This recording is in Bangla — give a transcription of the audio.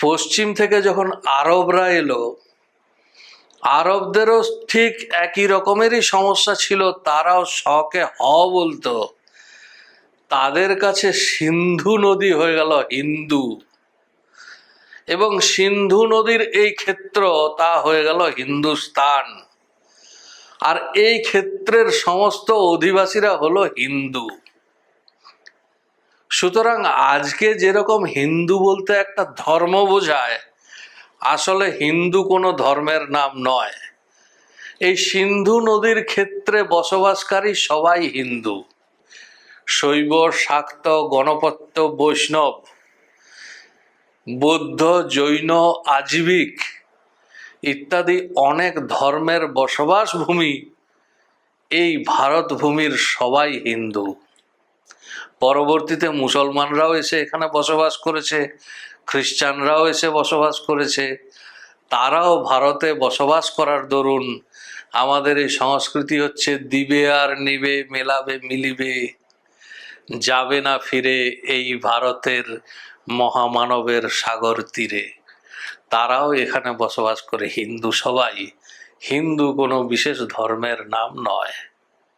পশ্চিম থেকে যখন আরবরা এলো, আরবদেরও ঠিক একই রকমেরই সমস্যা ছিল, তারাও শকে হ বলতো। তাদের কাছে সিন্ধু নদী হয়ে গেল, হিন্দু। এবং সিন্ধু নদীর এই ক্ষেত্র তা হয়ে গেল হিন্দুস্তান। আর এই ক্ষেত্রের সমস্ত অধিবাসীরা হলো হিন্দু। সুতরাং আজকে যেরকম হিন্দু বলতে একটা ধর্ম বোঝায়, আসলে হিন্দু কোনো ধর্মের নাম নয়। এই সিন্ধু নদীর ক্ষেত্রে বসবাসকারী সবাই হিন্দু। শৈব, শাক্ত, গণপত্য, বৈষ্ণব, বৌদ্ধ, জৈন, আজীবিক ইত্যাদি অনেক ধর্মের বসবাস ভূমি এই ভারত ভূমির সবাই হিন্দু। পরবর্তীতে মুসলমানরাও এসে এখানে বসবাস করেছে, খ্রিস্টানরাও এসে বসবাস করেছে। তারাও ভারতে বসবাস করার দরুন আমাদের এই সংস্কৃতি হচ্ছে দিবে আর নিবে, মেলাবে, মিলিবে, যাবে না ফিরে এই ভারতের মহামানবের সাগর তীরে। তারাও এখানে বসবাস করে, হিন্দু সবাই। হিন্দু কোনো বিশেষ ধর্মের নাম নয়।